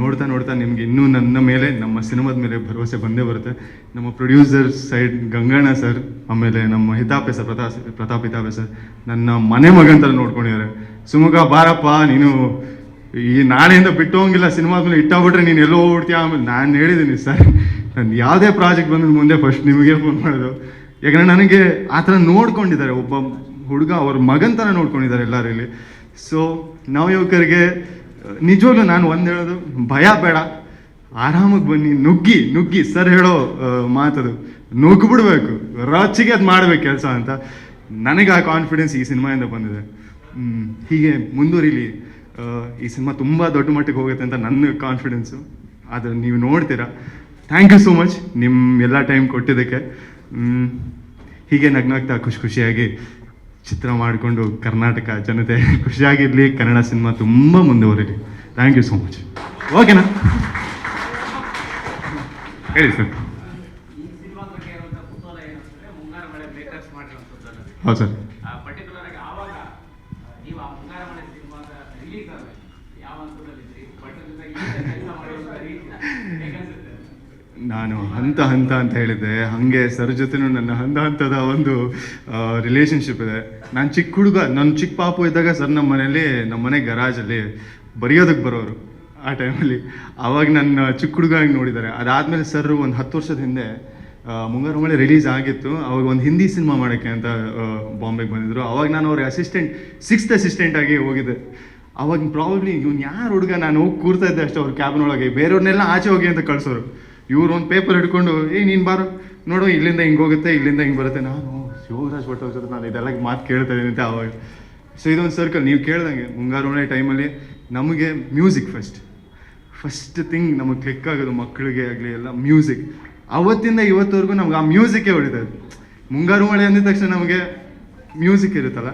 ನೋಡ್ತಾ ನೋಡ್ತಾ ನಿಮ್ಗೆ ಇನ್ನೂ ನನ್ನ ಮೇಲೆ, ನಮ್ಮ ಸಿನಿಮಾದ ಮೇಲೆ ಭರವಸೆ ಬಂದೇ ಬರುತ್ತೆ. ನಮ್ಮ ಪ್ರೊಡ್ಯೂಸರ್ ಸೈಡ್ ಗಂಗಣ್ಣ ಸರ್ ಆಮೇಲೆ ನಮ್ಮ ಹಿತಾಪೆ ಸರ್ ಪ್ರತಾಪ್ ಪ್ರತಾಪ್ ಹಿತಾಪೆ ಸರ್ ನನ್ನ ಮನೆ ಮಗ ಥರ ನೋಡ್ಕೊಂಡಿದ್ದಾರೆ. ಸುಮುಖ, ಬಾರಪ್ಪ, ನೀನು ಈ ನಾಳೆಯಿಂದ ಬಿಟ್ಟು ಹೋಗಿಲ್ಲ ಸಿನಿಮಾದ ಮೇಲೆ ಇಟ್ಟಾಗ್ಬಿಟ್ರೆ ನೀನು ಎಲ್ಲೋ ಹೋಗ್ಬಿಡ್ತೀಯ ಆಮೇಲೆ ನಾನು ಹೇಳಿದ್ದೀನಿ ಸರ್ ನಾನು ಯಾವುದೇ ಪ್ರಾಜೆಕ್ಟ್ ಬಂದ ಮುಂದೆ ಫಸ್ಟ್ ನಿಮಗೆ ಫೋನ್ ಮಾಡೋದು. ಯಾಕಂದರೆ ನನಗೆ ಆ ಥರ ನೋಡ್ಕೊಂಡಿದ್ದಾರೆ, ಒಬ್ಬ ಹುಡುಗ ಅವ್ರ ಮಗನ್ ಥರ ನೋಡ್ಕೊಂಡಿದ್ದಾರೆ ಎಲ್ಲರಲ್ಲಿ ಸೊ ನವಯುವಕರಿಗೆ ನಿಜವಾಗ್ಲೂ ನಾನು ಒಂದು ಹೇಳೋದು, ಭಯ ಬೇಡ. ಆರಾಮಾಗಿ ಬನ್ನಿ, ನುಗ್ಗಿ ನುಗ್ಗಿ, ಸರ್ ಹೇಳೋ ಮಾತದು. ನುಗ್ಗಿಬಿಡ್ಬೇಕು ರಚಿಗೆ ಅದು ಮಾಡ್ಬೇಕು ಕೆಲಸ ಅಂತ. ನನಗೆ ಆ ಕಾನ್ಫಿಡೆನ್ಸ್ ಈ ಸಿನಿಮಾಯಿಂದ ಬಂದಿದೆ. ಹೀಗೆ ಮುಂದುವರಿಲಿ. ಈ ಸಿನಿಮಾ ತುಂಬ ದೊಡ್ಡ ಮಟ್ಟಿಗೆ ಹೋಗುತ್ತೆ ಅಂತ ನನ್ನ ಕಾನ್ಫಿಡೆನ್ಸು ಅದು ನೀವು ನೋಡ್ತೀರಾ. ಥ್ಯಾಂಕ್ ಯು ಸೋ ಮಚ್ ನಿಮ್ಮ ಎಲ್ಲ ಟೈಮ್ ಕೊಟ್ಟಿದ್ದಕ್ಕೆ. ಹೀಗೆ ನಗ್ನಾಗ್ತಾ ಖುಷಿ ಖುಷಿಯಾಗಿ ಚಿತ್ರ ಮಾಡಿಕೊಂಡು ಕರ್ನಾಟಕ ಜನತೆ ಖುಷಿಯಾಗಿರಲಿ ಕನ್ನಡ ಸಿನಿಮಾ ತುಂಬ ಮುಂದುವರಿಲಿ. ಥ್ಯಾಂಕ್ ಯು ಸೋ ಮಚ್ ಓಕೆನಾ ಹೇಳಿ ಸರ್ ಹೌದು ಸರ್ ಯಾವ ನಾನು ಹಂತ ಹಂತ ಅಂತ ಹೇಳಿದ್ದೆ. ಹಾಗೆ ಸರ್ ಜೊತೆನೂ ನನ್ನ ಹಂತ ಹಂತದ ಒಂದು ರಿಲೇಶನ್ಶಿಪ್ ಇದೆ. ನಾನು ಚಿಕ್ಕ ಹುಡುಗ ನನ್ನ ಚಿಕ್ಕ ಪಾಪು ಇದ್ದಾಗ ಸರ್ ನಮ್ಮ ಮನೇಲಿ ನಮ್ಮ ಮನೆ ಗರಾಜಲ್ಲಿ ಬರೆಯೋದಕ್ಕೆ ಬರೋರು ಆ ಟೈಮಲ್ಲಿ ಆವಾಗ ನನ್ನ ಚಿಕ್ಕ ಹುಡುಗ ಆಗಿ ನೋಡಿದ್ದಾರೆ ಅದಾದಮೇಲೆ ಸರ್ ಒಂದು ಹತ್ತು ವರ್ಷದ ಹಿಂದೆ ಮುಂಗಾರು ಮಳೆ ರಿಲೀಸ್ ಆಗಿತ್ತು. ಅವಾಗ ಒಂದು ಹಿಂದಿ ಸಿನಿಮಾ ಮಾಡೋಕ್ಕೆ ಅಂತ ಬಾಂಬೆಗೆ ಬಂದಿದ್ರು. ಅವಾಗ ನಾನು ಅವ್ರ ಅಸಿಸ್ಟೆಂಟ್ ಸಿಕ್ಸ್ತ್ ಅಸಿಸ್ಟೆಂಟ್ ಆಗಿ ಹೋಗಿದ್ದೆ. ಅವಾಗ ಪ್ರಾಬ್ಲಿ ಇವ್ನು ಯಾರು ಹುಡುಗ, ನಾನು ಹೋಗಿ ಕೂರ್ತಾ ಇದ್ದೆ ಅಷ್ಟೇ, ಅವ್ರ ಕ್ಯಾಬ್ನೊಳಗೆ ಬೇರೆಯವ್ರನ್ನೆಲ್ಲ ಆಚೆ ಹೋಗಿ ಅಂತ ಕಳ್ಸೋರು. ಇವ್ರು ಒಂದು ಪೇಪರ್ ಹಿಡ್ಕೊಂಡು ಏ ನೀನು ಬಾರು. ನೋಡು, ಇಲ್ಲಿಂದ ಹಿಂಗೆ ಹೋಗುತ್ತೆ, ಇಲ್ಲಿಂದ ಹಿಂಗೆ ಬರುತ್ತೆ. ನಾನು ಶಿವರಾಜ್ ಭಟ್ ಜೊತೆ ನಾನು ಇದೆಲ್ಲ ಮಾತು ಕೇಳ್ತಾ ಇದ್ದೀನಿ ಅಂತ ಅವಾಗ. ಸೊ ಇದೊಂದು ಸರ್ಕಲ್ ನೀವು ಕೇಳ್ದಂಗೆ ಮುಂಗಾರು ಟೈಮಲ್ಲಿ ನಮಗೆ ಮ್ಯೂಸಿಕ್ ಫಸ್ಟ್ ಫಸ್ಟ್ ಥಿಂಗ್ ನಮಗೆ ಕ್ಲಿಕ್ ಆಗೋದು ಮಕ್ಕಳಿಗೆ ಆಗಲಿ, ಎಲ್ಲ ಮ್ಯೂಸಿಕ್ ಅವತ್ತಿಂದ ಇವತ್ತವರೆಗೂ ನಮ್ಗೆ ಆ ಮ್ಯೂಸಿಕ್ಕೇ ಹೊಡಿತಾ ಮುಂಗಾರು ಮಳೆ ಅಂದಿದ ತಕ್ಷಣ ನಮಗೆ ಮ್ಯೂಸಿಕ್ ಇರುತ್ತಲ್ಲ.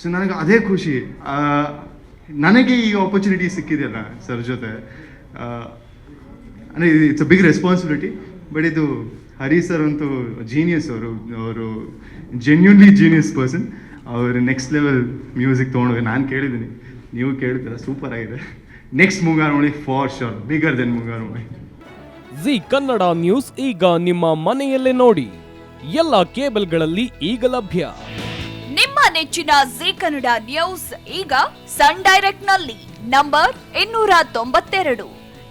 ಸೊ ನನಗೆ ಅದೇ ಖುಷಿ. ನನಗೆ ಈ ಆಪರ್ಚುನಿಟಿ ಸಿಕ್ಕಿದೆಯಲ್ಲ ಸರ್ ಜೊತೆ. ಅಂದರೆ it's a big responsibility but ಇದು ಹರಿ ಸರ್ ಅಂತೂ ಜೀನಿಯಸ್ ಅವರು. ಅವರು ಜೆನ್ಯೂನ್ಲಿ ಜೀನಿಯಸ್ ಪರ್ಸನ್ ಅವರು ನೆಕ್ಸ್ಟ್ ಲೆವೆಲ್ ಮ್ಯೂಸಿಕ್ ತೊಗೊಂಡೋಗಿ ನಾನು ಕೇಳಿದ್ದೀನಿ. ನೀವು ಕೇಳ್ತೀರಾ ಸೂಪರ್ ಆಗಿದೆ. Next Mungaru for sure bigger then Mungaru Z Kannada news ಈಗ ನಿಮ್ಮ ಮನೆಯಲ್ಲೇ ನೋಡಿ. ಎಲ್ಲ ಕೇಬಲ್ಗಳಲ್ಲಿ ಈಗ ಲಭ್ಯ. ನಿಮ್ಮ ನೆಚ್ಚಿನ ಜಿ ಕನ್ನಡ ನ್ಯೂಸ್ ಈಗ ಸನ್ ಡೈರೆಕ್ಟ್ನಲ್ಲಿ ನಂಬರ್ ಇನ್ನೂರ ತೊಂಬತ್ತೆರಡು.